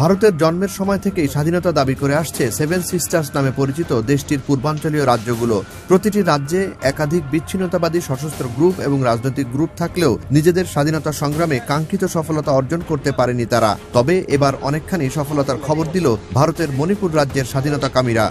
ভারতের জন্মের সময় থেকেই স্বাধীনতা দাবি করে আসছে সেভেন সিস্টার্স নামে পরিচিত দেশটির পূর্বাঞ্চলীয় রাজ্যগুলো। প্রতিটি রাজ্যে একাধিক বিচ্ছিন্নতাবাদী সশস্ত্র গ্রুপ এবং রাজনৈতিক গ্রুপ থাকলেও নিজেদের স্বাধীনতা সংগ্রামে কাঙ্ক্ষিত সফলতা অর্জন করতে পারেনি তারা। তবে এবার অনেকখানি সফলতার খবর দিল ভারতের মণিপুর রাজ্যের স্বাধীনতাকামীরা।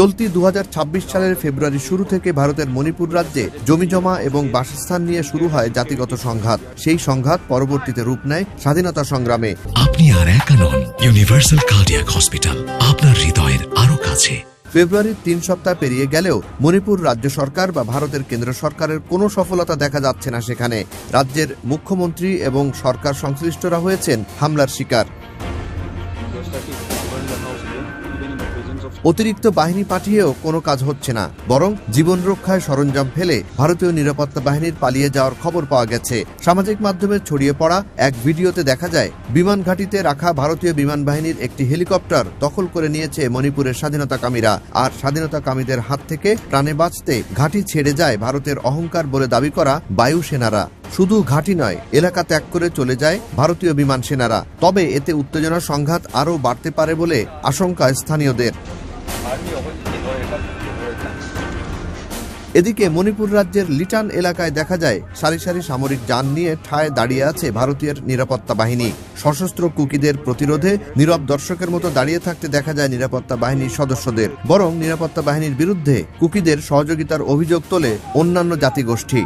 চলতি দু হাজার ছাব্বিশ সালের ফেব্রুয়ারি শুরু থেকে ভারতের মণিপুর রাজ্যে জমিজমা এবং বাসস্থান নিয়ে শুরু হয় জাতিগত সংঘাত। সেই সংঘাত পরবর্তীতে রূপ নেয় স্বাধীনতা সংগ্রামে। আপনি আর একা নন ইউনিভার্সাল কার্ডিয়াক হসপিটাল আপনার হৃদয়ের আরও কাছে। ফেব্রুয়ারির তিন সপ্তাহ পেরিয়ে গেলেও মণিপুর রাজ্য সরকার বা ভারতের কেন্দ্র সরকারের কোনো সফলতা দেখা যাচ্ছে না সেখানে। রাজ্যের মুখ্যমন্ত্রী এবং সরকার সংশ্লিষ্টরা হয়েছেন হামলার শিকার। অতিরিক্ত বাহিনী পাঠিয়েও কোনো কাজ হচ্ছে না। বরং জীবন রক্ষায় সরঞ্জাম ফেলে ভারতীয় নিরাপত্তা বাহিনীর পালিয়ে যাওয়ার খবর পাওয়া গেছে। সামাজিক মাধ্যমে ছড়িয়ে পড়া এক ভিডিওতে দেখা যায়, বিমান ঘাঁটিতে রাখা ভারতীয় বিমান বাহিনীর একটি হেলিকপ্টার দখল করে নিয়েছে মণিপুরের স্বাধীনতাকামীরা। আর স্বাধীনতাকামীদের হাত থেকে প্রাণে বাঁচতে ঘাঁটি ছেড়ে যায় ভারতের অহংকার বলে দাবি করা বায়ু সেনারা। শুধু ঘাঁটি নয়, এলাকা ত্যাগ করে চলে যায় ভারতীয় বিমান সেনারা। তবে এতে উত্তেজনার সংঘাত আরও বাড়তে পারে বলে আশঙ্কা স্থানীয়দের। এদিকে মণিপুর রাজ্যের লিটান এলাকায় দেখা যায়, সারি সারি সামরিক যান নিয়ে ঠায় দাঁড়িয়ে আছে ভারতীয় নিরাপত্তা বাহিনী। সশস্ত্র কুকিদের প্রতিরোধে নীরব দর্শকের মতো দাঁড়িয়ে থাকতে দেখা যায় নিরাপত্তা বাহিনীর সদস্যদের। বরং নিরাপত্তা বাহিনীর বিরুদ্ধে কুকিদের সহযোগিতার অভিযোগ তোলে অন্যান্য জাতিগোষ্ঠী।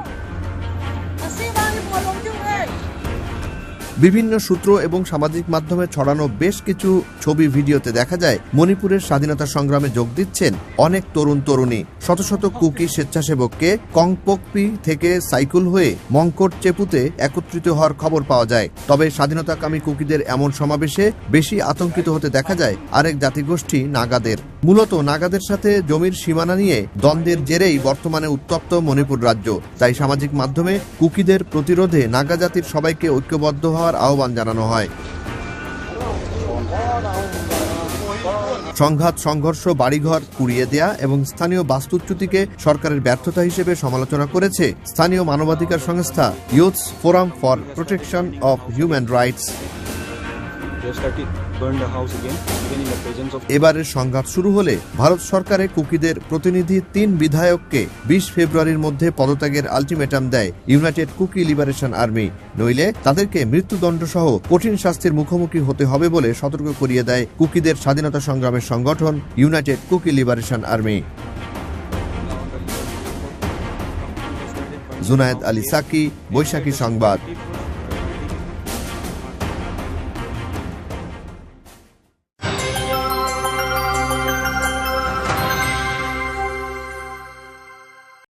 বিভিন্ন সূত্র এবং সামাজিক মাধ্যমে ছড়ানো বেশ কিছু ছবি ভিডিওতে দেখা যায় মণিপুরের স্বাধীনতা সংগ্রামে যোগ দিচ্ছেন অনেক তরুণ তরুণী। শত শত কুকি স্বেচ্ছাসেবককে কংপকপি থেকে সাইকেল হয়ে মঙ্কট চেপুতে একত্রিত হওয়ার খবর পাওয়া যায়। তবে স্বাধীনতাকামী কুকিদের এমন সমাবেশে বেশি আতঙ্কিত হতে দেখা যায় আরেক জাতিগোষ্ঠী নাগাদের। মূলত নাগাদের সাথে জমির সীমানা নিয়ে দ্বন্দ্বের জেরেই বর্তমানে উত্তপ্ত মণিপুর রাজ্য। তাই সামাজিক মাধ্যমে কুকিদের প্রতিরোধে নাগা জাতির সবাইকে ঐক্যবদ্ধ হওয়ার আহ্বান জানানো হয়। সংঘাত, সংঘর্ষ, বাড়িঘর পুড়িয়ে দেয়া এবং স্থানীয় বাস্তুচ্যুতিকে সরকারের ব্যর্থতা হিসেবে সমালোচনা করেছে স্থানীয় মানবাধিকার সংস্থা Youth Forum for Protection of Human Rights. এবারের সংঘাত শুরু হলে ভারত সরকারের কুকিদের প্রতিনিধি তিন বিধায়ককে বিশ ফেব্রুয়ারির মধ্যে পদত্যাগের আলটিমেটাম দেয় ইউনাইটেড কুকি লিবারেশন আর্মি। নইলে তাদেরকে মৃত্যুদণ্ড সহ কঠিন শাস্তির মুখোমুখি হতে হবে বলে সতর্ক করিয়ে দেয় কুকিদের স্বাধীনতা সংগ্রামের সংগঠন United Kuki Liberation Army. Junaid Ali Saki, Boishakhi সংবাদ।